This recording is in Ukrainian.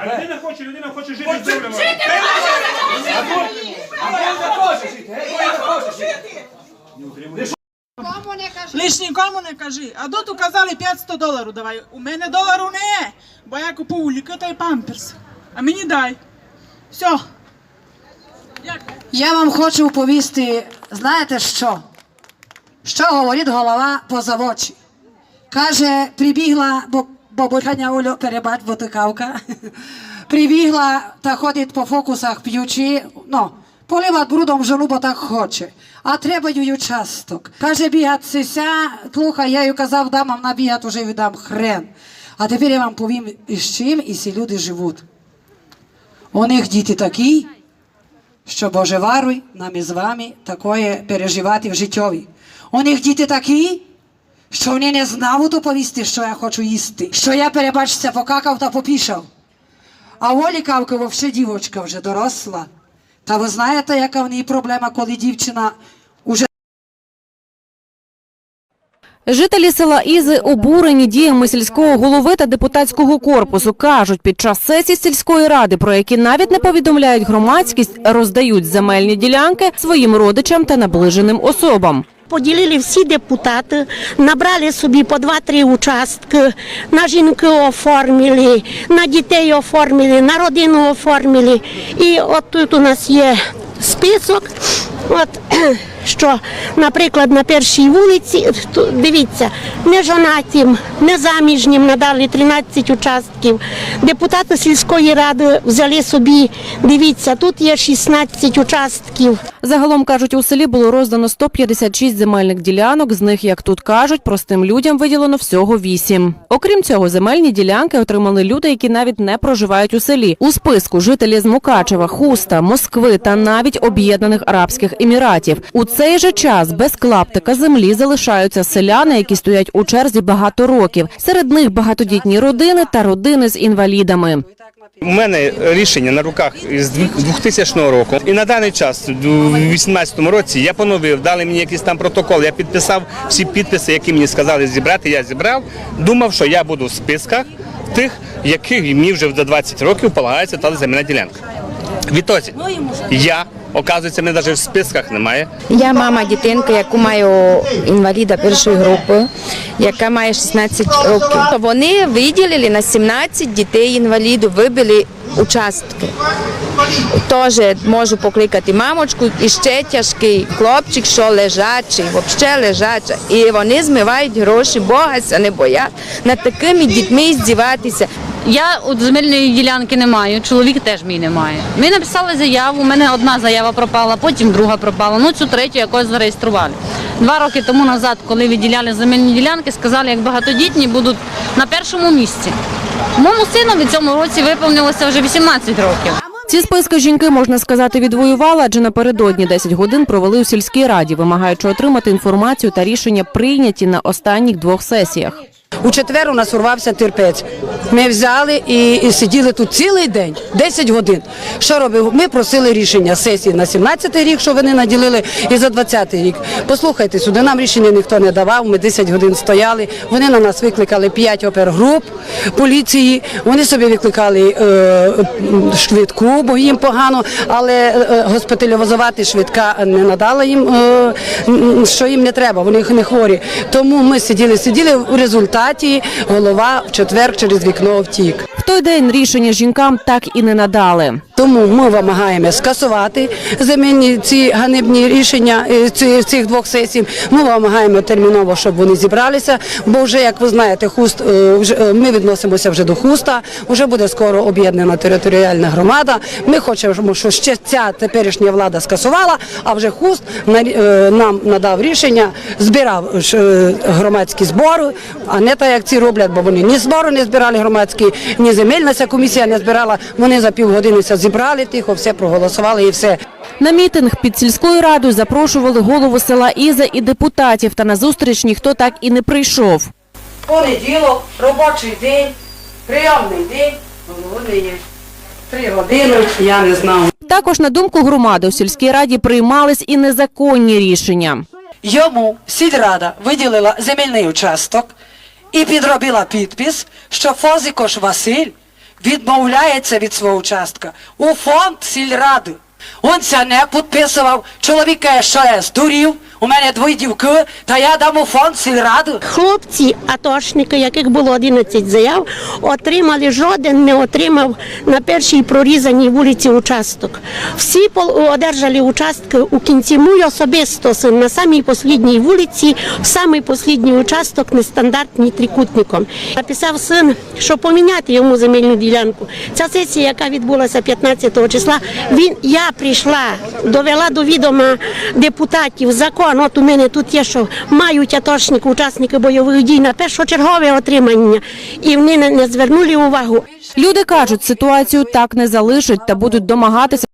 А людина хоче, людина хоче жити з землями. Лиш нікому не кажи. А тут указали 500 доларів давай. У мене долару не, бо я купив ліки та й памперс. А мені дай. Все. Я вам хочу оповісти, знаєте що? Що говорить голова позавочі? Каже, прибігла, бо бабуня Олю перебач ботикавка. Прибігла та ходить по фокусах п'ючи, ну, полива брудом жалу, бо так хоче. А треба їй участок. Каже, бігать сися, слухай, я їй казав, дам вам набігати, уже віддам хрен. А тепер я вам повім, із чим і ці люди живуть. У них діти такі, що Боже варуй нам із вами такое переживати в життєві. У них діти такі, що вони не знають оповісти, що я хочу їсти, що я, перебачся, покакав та попішав. А Олі Кавка вовше дівочка вже доросла. Та ви знаєте, яка в неї проблема, коли дівчина уже Жителі села Ізи обурені діями сільського голови та депутатського корпусу. Кажуть, під час сесії сільської ради, про які навіть не повідомляють громадськість, роздають земельні ділянки своїм родичам та наближеним особам. Поділили всі депутати, набрали собі по два-три участки, на жінки оформили, на дітей оформили, на родину оформили. І от тут у нас є список. От що, наприклад, на першій вулиці, дивіться, нежонатим, незаміжнім надали 13 участків. Депутати сільської ради взяли собі, дивіться, тут є 16 участків. Загалом кажуть, у селі було роздано 156 земельних ділянок. З них, як тут кажуть, простим людям виділено всього 8. Окрім цього, земельні ділянки отримали люди, які навіть не проживають у селі. У списку жителі з Мукачева, Хуста, Москви та навіть Об'єднаних Арабських Еміратів. У цей же час без клаптика землі залишаються селяни, які стоять у черзі багато років. Серед них багатодітні родини та родини з інвалідами. У мене рішення на руках з 2000 року. І на даний час, у 2018 році, я поновив, дали мені якийсь там протокол. Я підписав всі підписи, які мені сказали зібрати. Я зібрав. Думав, що я буду в списках тих, яких мені вже за 20 років полагається та земельна ділянка. Відтоді я, оказується, мене навіть в списках немає. Я мама дитинки, яку маю інваліда першої групи, яка має 16 років. Вони виділили на 17 дітей інвалідів, вибили участки. Теж можу покликати мамочку, і ще тяжкий хлопчик, що лежачий, взагалі лежачий. І вони змивають гроші, Бога не боять над такими дітьми здіватися. Я от земельної ділянки не маю, чоловік теж мій не має. Ми написали заяву, у мене одна заява пропала, потім друга пропала. Ну цю третю якось зареєстрували. Два роки тому назад, коли виділяли земельні ділянки, сказали, як багатодітні будуть на першому місці. Моєму синові цьому році виповнилося вже 18 років. Ці списки жінки, можна сказати, відвоювали, адже напередодні 10 годин провели у сільській раді, вимагаючи отримати інформацію та рішення прийняті на останніх двох сесіях. У четвер у нас урвався терпець. Ми взяли і, і сиділи тут цілий день, 10 годин. Що робив? Ми просили рішення сесії на 17-й рік, що вони наділили, і за 20-й рік. Послухайте, сюди нам рішення ніхто не давав. Ми 10 годин стояли. Вони на нас викликали 5 опергруп поліції. Вони собі викликали е, швидку, бо їм погано, але е, госпіталізувати швидка не надала їм, е, що їм не треба. Вони не хворі. Тому ми сиділи, сиділи у результаті. Голова в четвер через вікно втік. В той день рішення жінкам так і не надали. Тому ми вимагаємо скасувати земельні ці ганебні рішення е, цих двох сесій. Ми вимагаємо терміново, щоб вони зібралися. Бо вже як ви знаєте, хуст е, е, ми відносимося вже до хуста. Вже буде скоро об'єднана територіальна громада. Ми хочемо, щоб ще ця теперішня влада скасувала, а вже хуст на- нам надав рішення, збирав громадські збори, а не так як ці роблять, бо вони ні збору не збирали громадські, ні земельна комісія не збирала. Вони за півгодини все зібрали, тихо, все проголосували і все. На мітинг під сільською радою запрошували голову села Іза і депутатів, та на зустріч ніхто так і не прийшов. Понеділок, робочий день, прийомний день, вони є. Три години, я не знав. Також на думку громади у сільській раді приймались і незаконні рішення. Йому сільрада виділила земельний участок і підробила підпис, що Фозикош Василь відмовляється від свого участка у фонд сільради. Он ся не підписував. чоловіка, що я здурів, у мене двоє дівки, та я дам у фонд сільради. Хлопці, атошники, яких було 11 заяв, отримали, жоден не отримав на першій прорізаній вулиці участок. Всі одержали участки у кінці. Мій особисто син на самій послідній вулиці, самий послідній участок нестандартний трикутником. Написав син, що поміняти йому земельну ділянку. Ця сесія, яка відбулася 15 числа, він я прийшла, довела до відома депутатів закон. От у мене тут є, що мають атошники, учасники бойових дій на першочергове отримання, і вони не звернули увагу. Люди кажуть, ситуацію так не залишать та будуть домагатися